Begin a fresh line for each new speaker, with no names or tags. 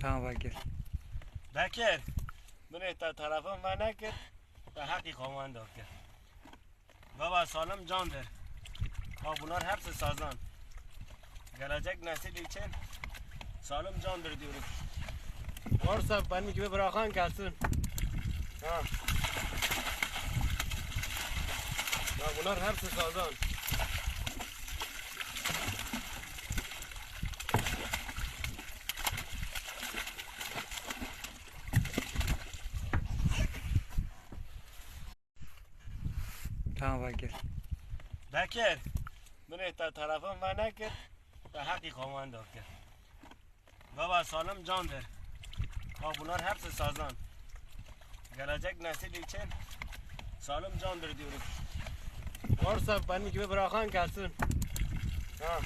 Tamam Bekir.
Bekir, bunu ta tarafım var nekir, ta hakkı komando kir. Baba salim candır. Ha bunlar hepsi sazan. Gelecek nesil için salim candır diyoruz. Varsa benim gibi bırakan gelsin. Ha. Ya bunlar hepsi sazan.
Tamam Bekir.
Bekir, bunu ta tarafım var nekir, ta hakkı komando kir. Baba salim candır. Ha bunlar hepsi sazan. Gelecek nesil için salim candır diyoruz. Varsa benim gibi bırakan gelsin. Ha.